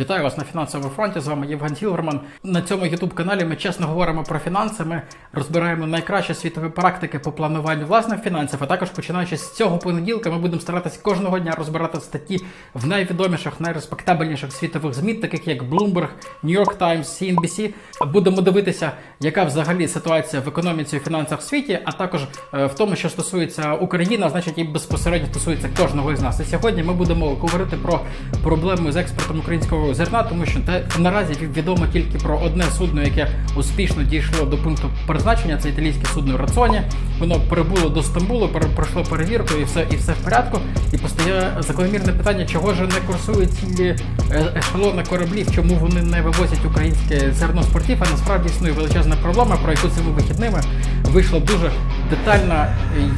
Вітаю вас на фінансовому фронті. З вами Євген Сілверман. На цьому youtube каналі ми чесно говоримо про фінанси. Ми розбираємо найкращі світові практики по плануванню власних фінансів. А також починаючи з цього понеділка, ми будемо старатися кожного дня розбирати статті в найвідоміших, найреспектабельніших світових ЗМІ, таких як Bloomberg, New York Times, CNBC. Будемо дивитися, яка взагалі ситуація в економіці і фінансах в світі, а також е, в тому, що стосується України, а значить і безпосередньо стосується кожного із нас. І сьогодні ми будемо говорити про проблеми з експортом українського зерна, тому що наразі відомо тільки про одне судно, яке успішно дійшло до пункту призначення. Це італійське судно Раціоні. Воно прибуло до Стамбулу, пройшло перевірку і все, і все в порядку. І постає закономірне питання, чого ж не курсують ці е, ешелони кораблів, чому вони не вивозять українське зерно з портів, а насправді існує величезна проблема, про яку цими вихідними вийшла дуже детальна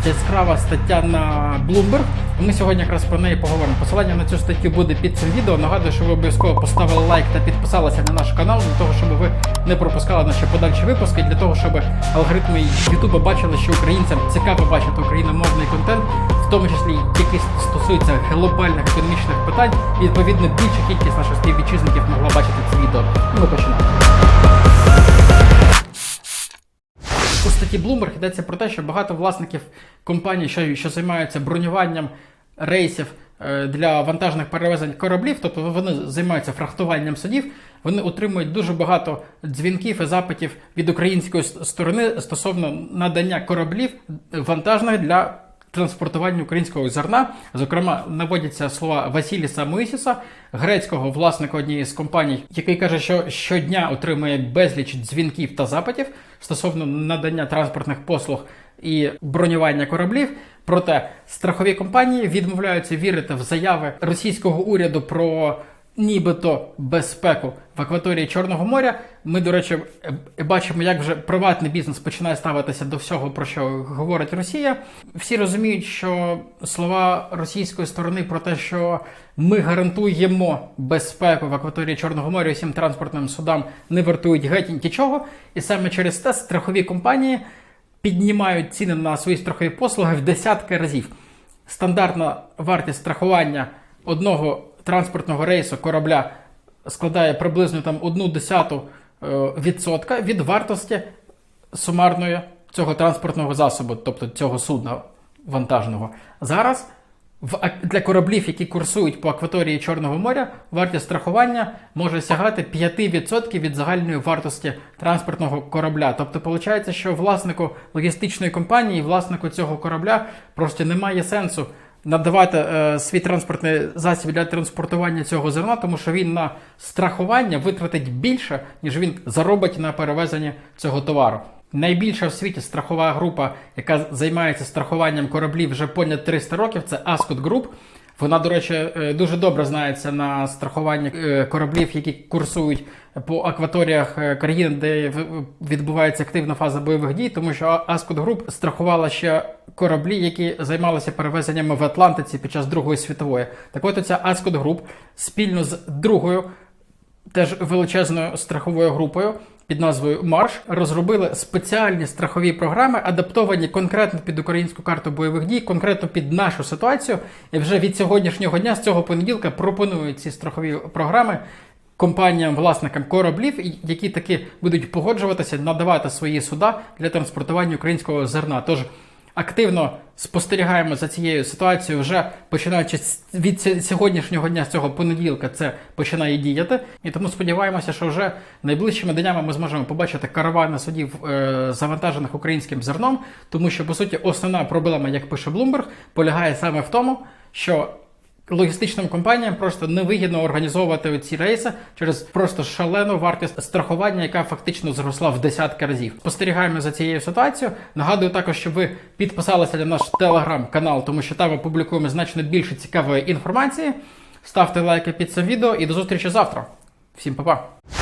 яскрава стаття на Bloomberg. Ми сьогодні якраз про неї поговоримо. Посилання на цю статтю буде під цим відео. Нагадую, що ви обов'язково поставили лайк та підписалися на наш канал для того, щоб ви не пропускали наші подальші випуски, для того, щоб алгоритми Ютуба бачили, що українцям цікаво бачити україномовний контент, в тому числі який стосується глобальних економічних питань. І відповідно більша кількість наших співвітчизників могла бачити це відео. Ми починаємо. У статті Bloomberg йдеться про те, що багато власників компаній, що, що займаються бронюванням рейсів для вантажних перевезень кораблів, тобто вони займаються фрахтуванням судів, вони отримують дуже багато дзвінків і запитів від української сторони стосовно надання кораблів вантажних для транспортування українського зерна. Зокрема, наводяться слова Васіліса Моїсіса, грецького власника однієї з компаній, який каже, що щодня отримує безліч дзвінків та запитів стосовно надання транспортних послуг і бронювання кораблів. Проте страхові компанії відмовляються вірити в заяви російського уряду про нібито безпеку в акваторії Чорного моря. Ми, до речі, бачимо, як вже приватний бізнес починає ставитися до всього, про що говорить Росія. Всі розуміють, що слова російської сторони про те, що ми гарантуємо безпеку в акваторії Чорного моря усім транспортним судам, не вартують геть нічого. І саме через те страхові компанії піднімають ціни на свої страхові послуги в десятки разів. Стандартна вартість страхування одного транспортного рейсу корабля складає приблизно там одну десяту е, відсотка від вартості сумарної цього транспортного засобу, тобто цього судна вантажного. Зараз в для кораблів, які курсують по акваторії Чорного моря, вартість страхування може сягати 5% від загальної вартості транспортного корабля. Тобто, виходить, що власнику логістичної компанії, власнику цього корабля просто немає сенсу надавати е, свій транспортний засіб для транспортування цього зерна, тому що він на страхування витратить більше, ніж він заробить на перевезенні цього товару. Найбільша в світі страхова група, яка займається страхуванням кораблів вже понад 300 років, це Ascot Group. Вона, до речі, е, дуже добре знається на страхуванні е, кораблів, які курсують по акваторіях е, країн, де відбувається активна фаза бойових дій, тому що Ascot Group страхувала ще кораблі, які займалися перевезеннями в Атлантиці під час Другої світової. Так от оця Ascot Group спільно з другою теж величезною страховою групою під назвою Марш розробили спеціальні страхові програми, адаптовані конкретно під українську карту бойових дій, конкретно під нашу ситуацію. І вже від сьогоднішнього дня, з цього понеділка, пропонують ці страхові програми компаніям, власникам кораблів, які таки будуть погоджуватися надавати свої суда для транспортування українського зерна. Тож активно спостерігаємо за цією ситуацією, вже починаючи від сьогоднішнього дня, з цього понеділка, це починає діяти. І тому сподіваємося, що вже найближчими днями ми зможемо побачити каравани судів, е, завантажених українським зерном, тому що по суті основна проблема, як пише Блумберг, полягає саме в тому, що Логістичним компаніям просто невигідно організовувати ці рейси через просто шалену вартість страхування, яка фактично зросла в десятки разів. Спостерігаємо за цією ситуацією. Нагадую також, щоб ви підписалися на наш телеграм-канал, тому що там ми публікуємо значно більше цікавої інформації. Ставте лайки під цим відео і до зустрічі завтра. Всім па-па!